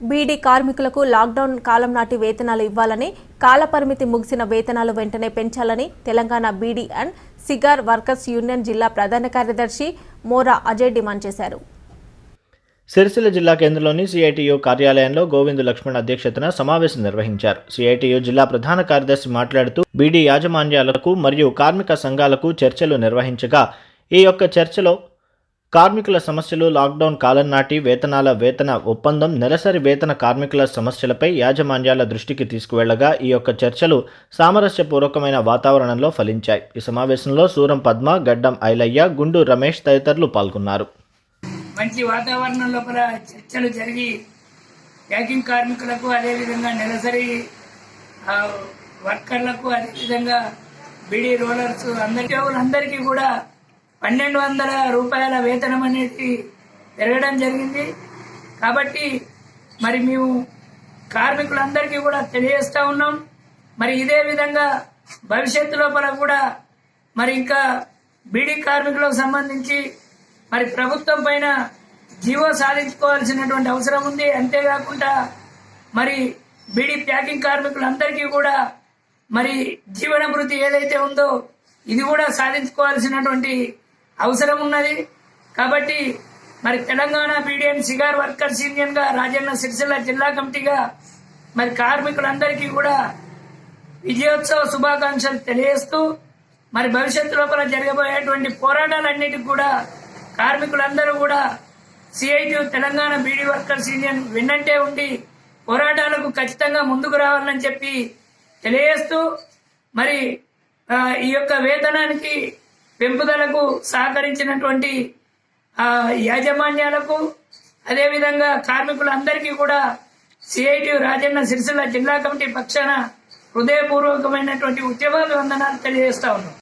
బీడీ కార్మికులకు లాక్డౌన్ కాలం నాటి వేతనాలు ఇవ్వాలని కాలపరిమితి ముగిసిన వేతనాలు వెంటనే పెంచాలని Telangana beedi and cigar workers union జిల్లా ప్రధాన కార్యదర్శి మోరా అజయ్ డిమాండ్ చేశారు. సిరిసిల్ల జిల్లా కేంద్రంలోని సిఐటియు కార్యాలయంలో గోవిందు లక్ష్మణ్ అధ్యక్షతన సమావేశం నిర్వహించారు. సిఐటియు జిల్లా ప్రధాన కార్యదర్శి మాట్లాడుతూ బీడీ యాజమాన్యాలకు మరియు కార్మిక సంఘాలకు చర్చలు నిర్వహించగా ఈ యొక్క చర్చలో కార్మికుల సమస్యలు లాక్డౌన్ కాలం నాటి వేతనాల వేతన ఒప్పందం నెలసరి వేతన కార్మికుల సమస్యలపై యాజమాన్యాల దృష్టికి తీసుకువెళ్ళగా ఈ యొక్క చర్చలు సామరస్యపూర్వకమైన వాతావరణంలో ఫలించాయి. ఈ సమావేశంలో సూరం పద్మ గడ్డం ఐలయ్య గుండు రమేష్ తదితరులు పాల్గొన్నారు. మంచి వాతావరణం లోపల చర్చలు జరిగి ప్యాకింగ్ కార్మికులకు అదేవిధంగా నెలసరి వర్కర్లకు అదేవిధంగా బీడీ రోలర్స్ అందరికీ కూడా పన్నెండు వందల రూపాయల వేతనం అనేది పెరగడం జరిగింది. కాబట్టి మరి మేము కార్మికులందరికీ కూడా తెలియజేస్తా ఉన్నాం. మరి ఇదే విధంగా భవిష్యత్తు లోపల కూడా మరి ఇంకా బీడీ కార్మికులకు సంబంధించి మరి ప్రభుత్వం పైన జీవో సాధించుకోవాల్సినటువంటి అవసరం ఉంది. అంతేకాకుండా మరి బీడీ ప్యాకింగ్ కార్మికులందరికీ కూడా మరి జీవన భృతి ఏదైతే ఉందో ఇది కూడా సాధించుకోవాల్సినటువంటి అవసరం ఉన్నది కాబట్టి మరి తెలంగాణ పీడిఎం సిగార్ వర్కర్స్ యూనియన్గా రాజన్న సిరిసిల్ల జిల్లా కమిటీగా మరి కార్మికులందరికీ కూడా విజయోత్సవ శుభాకాంక్షలు తెలియజేస్తూ మరి భవిష్యత్తు లోపల జరగబోయేటువంటి పోరాటాలన్నిటికి కూడా కార్మికులందరూ కూడా CIT Telangana beedi workers union విన్నంటే ఉండి పోరాటాలకు ఖచ్చితంగా ముందుకు రావాలని చెప్పి తెలియజేస్తూ మరి ఈ యొక్క వేతనానికి పెంపుదలకు సహకరించినటువంటి ఆ, యాజమాన్యాలకు అదేవిధంగా కార్మికులందరికీ కూడా సిఐటి రాజన్న సిరిసిల్ల జిల్లా కమిటీ పక్షాన హృదయపూర్వకమైనటువంటి ఉద్యమాలు వందనాలు తెలియజేస్తా ఉన్నాం.